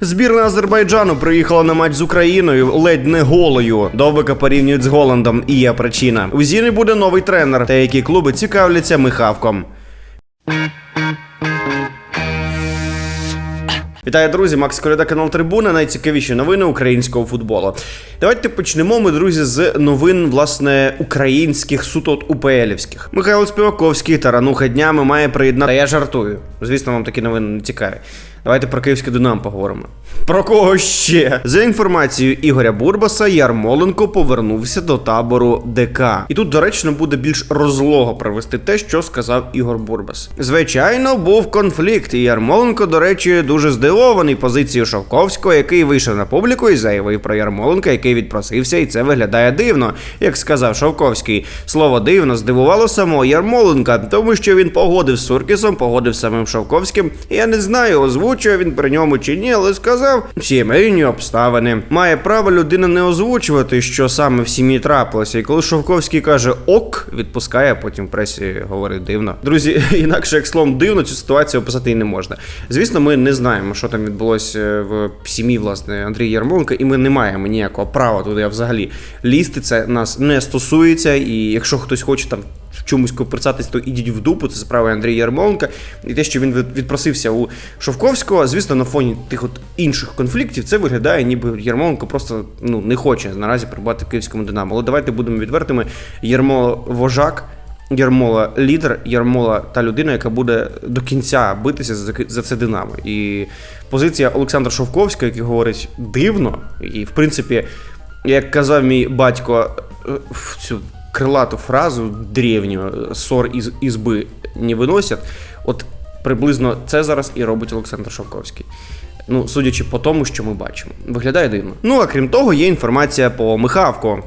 Збірна Азербайджану приїхала на матч з Україною ледь не голою. Довбика порівнюють з Голландом, і є причина. У Зіни буде новий тренер, та які клуби цікавляться Михавком. Вітаю, друзі! Макс Коляда, канал Трибуна. Найцікавіші новини українського футболу. Давайте почнемо ми, друзі, з новин власне українських суто УПЛівських. Михайло Співаковський тарануха днями має приєднати. Та я жартую. Звісно, вам такі новини не цікаві. Давайте про київське Динамо поговоримо. Про кого ще? За інформацією Ігоря Бурбаса, Ярмоленко повернувся до табору ДК. І тут доречно буде більш розлого провести те, що сказав Ігор Бурбас. Звичайно, був конфлікт, і Ярмоленко, до речі, дуже здивований позицією Шовковського, який вийшов на публіку і заявив про Ярмоленка, який відпросився, і це виглядає дивно, як сказав Шовковський. Слово дивно здивувало самого Ярмоленка, тому що він погодив з Суркісом, погодив з самим Шовковським. Я не знаю, озвучує він при ньому чи ні, але сказав сімейні обставини. Має право людина не озвучувати, що саме в сім'ї трапилося. І коли Шовковський каже ок, відпускає, а потім в пресі говорить дивно. Друзі, інакше як словом дивно, цю ситуацію описати і не можна. Звісно, ми не знаємо, що там відбулося в сім'ї власне Андрія Ярмоленка, і ми не маємо ніякого права туди взагалі лізти. Це нас не стосується. І якщо хтось хоче там в чомусь копирцатись, то ідіть в дупу. Це справа Андрія Ярмоленка. І те, що він відпросився у Шовковського, звісно, на фоні тих от інших конфліктів, це виглядає, ніби Ярмоленко просто ну не хоче наразі прибувати в київському Динамо. Але давайте будемо відвертими. Ярмо вожак. Ярмола лідер, Ярмола та людина, яка буде до кінця битися за, це Динамо. І позиція Олександра Шовковського, який говорить дивно, і в принципі, як казав мій батько, е, в цю крилату фразу древнюю ссор із ізби не виносять. От приблизно це зараз і робить Олександр Шовковський. Ну, судячи по тому, що ми бачимо, виглядає дивно. Ну а крім того, є інформація по Михавку.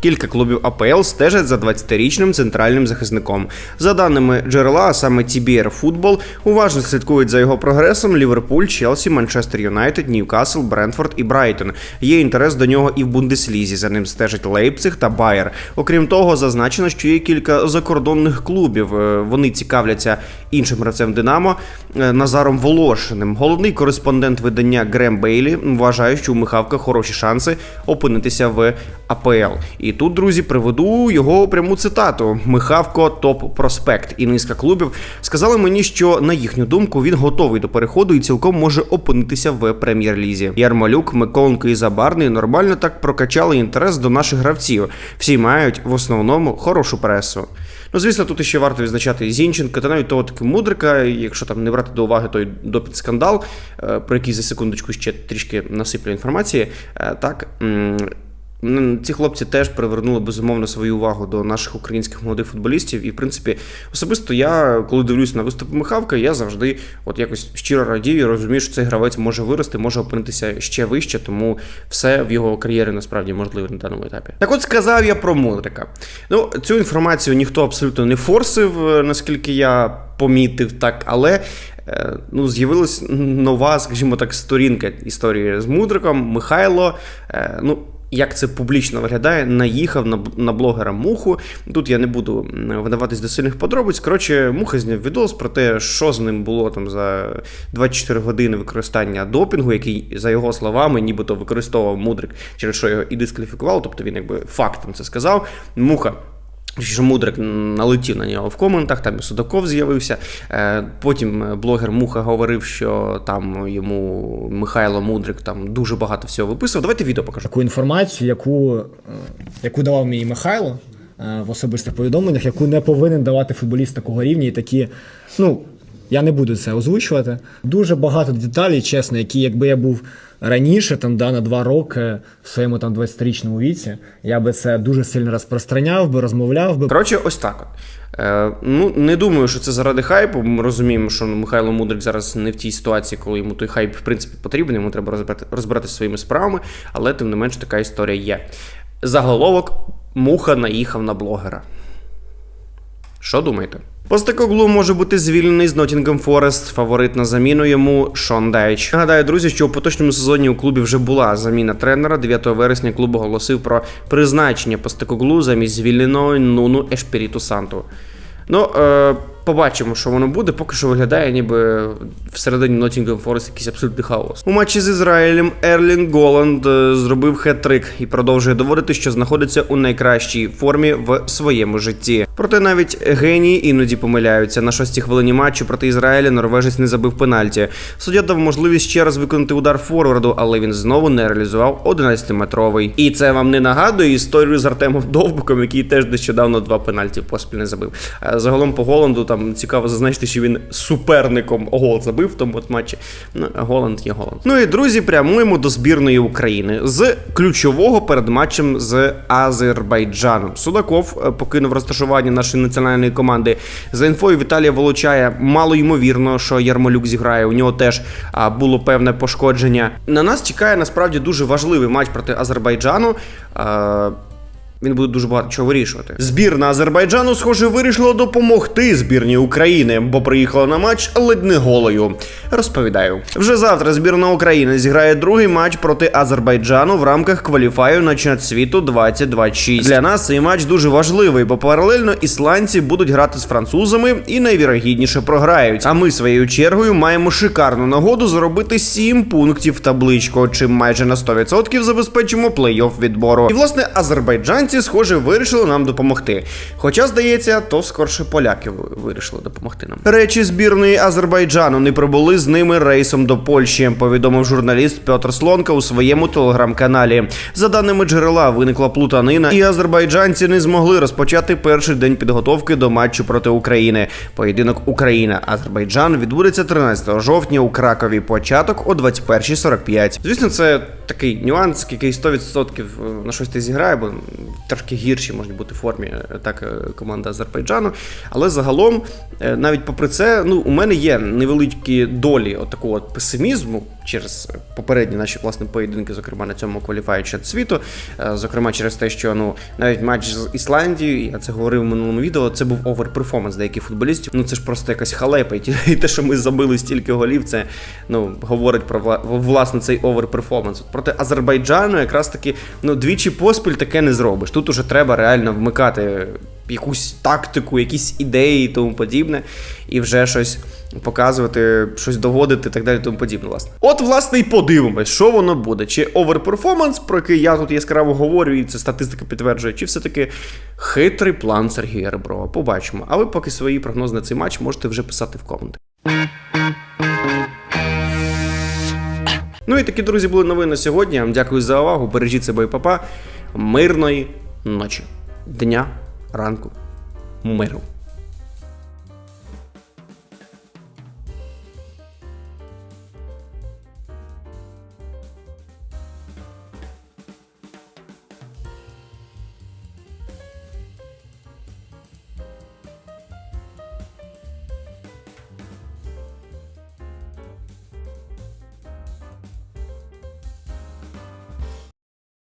Кілька клубів АПЛ стежать за 20-річним центральним захисником. За даними джерела, а саме TBR Football, уважно слідкують за його прогресом Ліверпуль, Челсі, Манчестер Юнайтед, Ньюкасл, Брентфорд і Брайтон. Є інтерес до нього і в Бундеслізі. За ним стежать Лейпциг та Байер. Окрім того, зазначено, що є кілька закордонних клубів. Е, Вони цікавляться іншим гравцем Динамо е, Назаром Волошиним. Головний кореспондент видання Грем Бейлі вважає, що у Михавка хороші шанси опинитися в АПЛ. І тут, друзі, приведу його пряму цитату: Михавко топ проспект і низка клубів сказали мені, що на їхню думку він готовий до переходу і цілком може опинитися в прем'єр-лізі. Ярмолюк, Миколенко і Забарний нормально так прокачали інтерес до наших гравців. Всі мають в основному хорошу пресу. Ну, звісно, тут ще варто відзначати і Зінченка та навіть того таки Мудрика, якщо там не брати до уваги той допіт скандал, е, про який за секундочку ще трішки насиплю інформації. е, Так. М, Ці хлопці теж привернули безумовно свою увагу до наших українських молодих футболістів. І, в принципі, особисто я, коли дивлюсь на виступи Михавка, я завжди от якось щиро радію і розумію, що цей гравець може вирости, може опинитися ще вище, тому все в його кар'єрі насправді можливе на даному етапі. Так от сказав я про Мудрика. Ну, цю інформацію ніхто абсолютно не форсив, е, наскільки я помітив, так, але. е, Ну, з'явилась нова, скажімо так, сторінка історії з Мудриком. Михайло. е, Ну, як це публічно виглядає, наїхав на, на блогера Муху. Тут я не буду вдаватись до сильних подробиць. Коротше, Муха зняв відос про те, що з ним було там за 24 години використання допінгу, який, за його словами, нібито використовував Мудрик, через що його і дискваліфікував, Тобто він якби фактом це сказав. Муха. Що Мудрик налетів на нього в коментах, там і Судаков з'явився. Е, Потім е, блогер Муха говорив, що там йому Михайло Мудрик там дуже багато всього виписував. Давайте відео покажу. таку інформацію, яку, е, яку давав мені Михайло в особистих повідомленнях, яку не повинен давати футболіст такого рівня, і такі, ну. Я не буду це озвучувати. Дуже багато деталей, чесно, які, якби я був раніше, там да, на два роки в своєму там 20-річному віці, я би це дуже сильно розпространяв би, розмовляв би. Коротше, ось так. Е, ну, не думаю, що це заради хайпу. Ми розуміємо, що Михайло Мудрик зараз не в тій ситуації, коли йому той хайп, в принципі, потрібен, йому треба розбирати, розбиратися своїми справами, але тим не менш така історія є. Заголовок Муха наїхав на блогера. Що думаєте? Постакоглу може бути звільнений з Нотінгем Форест. Фаворит на заміну йому Шон Дайч. Нагадаю, друзі, що у поточному сезоні у клубі вже була заміна тренера. 9 вересня клуб оголосив про призначення Постакоглу замість звільненого Нуну Ешпіріту Санту. Ну, е, Побачимо, що воно буде. Поки що виглядає, ніби всередині Nottingham Forest якийсь абсолютний хаос. У матчі з Ізраїлем Ерлін Голланд е, зробив хет-трик і продовжує доводити, що знаходиться у найкращій формі в своєму житті. Проте навіть генії іноді помиляються. На шостій хвилині матчу проти Ізраїля норвежець не забив пенальті. Суддя дав можливість ще раз виконати удар форварду, але він знову не реалізував 11-метровий. І це вам не нагадує історію з Артемом Довбуком, який теж нещодавно два пенальті поспіль не забив. Е, Загалом по Голланду там цікаво зазначити, що він суперником гол забив в тому матчі. Ну, Голланд є Голланд. Ну і друзі, прямуємо до збірної України з ключового перед матчем з Азербайджаном. Судаков е, покинув розташування нашої національної команди. За інфою Віталія Волочая, мало ймовірно, що Ярмолюк зіграє. У нього теж було певне пошкодження. На нас чекає насправді дуже важливий матч проти Азербайджану. Він буде дуже багато чого вирішувати. Збірна Азербайджану, схоже, вирішила допомогти збірній України, бо приїхала на матч ледь не голою. Розповідаю. Вже завтра збірна України зіграє другий матч проти Азербайджану в рамках кваліфаю на чемпіонат світу 2026. Для нас цей матч дуже важливий, бо паралельно ісландці будуть грати з французами і найвірогідніше програють. А ми своєю чергою маємо шикарну нагоду заробити 7 пунктів табличку, чим майже на 100% забезпечимо плей-офф відбору. І власне азербайджанці, схоже, вирішили нам допомогти. Хоча, здається, то скорше поляки вирішили допомогти нам. Речі збірної Азербайджану не прибули з ними рейсом до Польщі, повідомив журналіст Петр Слонка у своєму телеграм-каналі. За даними джерела, виникла плутанина, і азербайджанці не змогли розпочати перший день підготовки до матчу проти України. Поєдинок Україна-Азербайджан відбудеться 13 жовтня у Кракові. Початок о 21.45. Звісно, це такий нюанс, який 100% на щось ти зіграє, бо трошки гірші можуть бути формі е, так е, команда Азербайджану. Але загалом, е, навіть попри це, ну у мене є невеликі долі от такого от песимізму через попередні наші власне поєдинки, зокрема на цьому кваліфаючі світу. Е, Зокрема, через те, що ну навіть матч з Ісландією, я це говорив в минулому відео. Це був оверперформанс деяких футболістів. Ну це ж просто якась халепа. І те, що ми забили стільки голів, це ну говорить про вла- власне цей оверперформанс. Проти Азербайджану якраз таки ну двічі поспіль таке не зробиш. Тут уже треба реально вмикати якусь тактику, якісь ідеї і тому подібне, і вже щось показувати, щось доводити і так далі, тому подібне. Власне, от власне і подивимось, що воно буде. Чи оверперформанс, про який я тут яскраво говорю, і це статистика підтверджує, чи все-таки хитрий план Сергія Реброва. Побачимо. А ви поки свої прогнози на цей матч можете вже писати в коменти. Ну і такі, друзі, були новини сьогодні. Дякую за увагу. Бережіть себе і папа. Мирної ночі, дня, ранку, миру.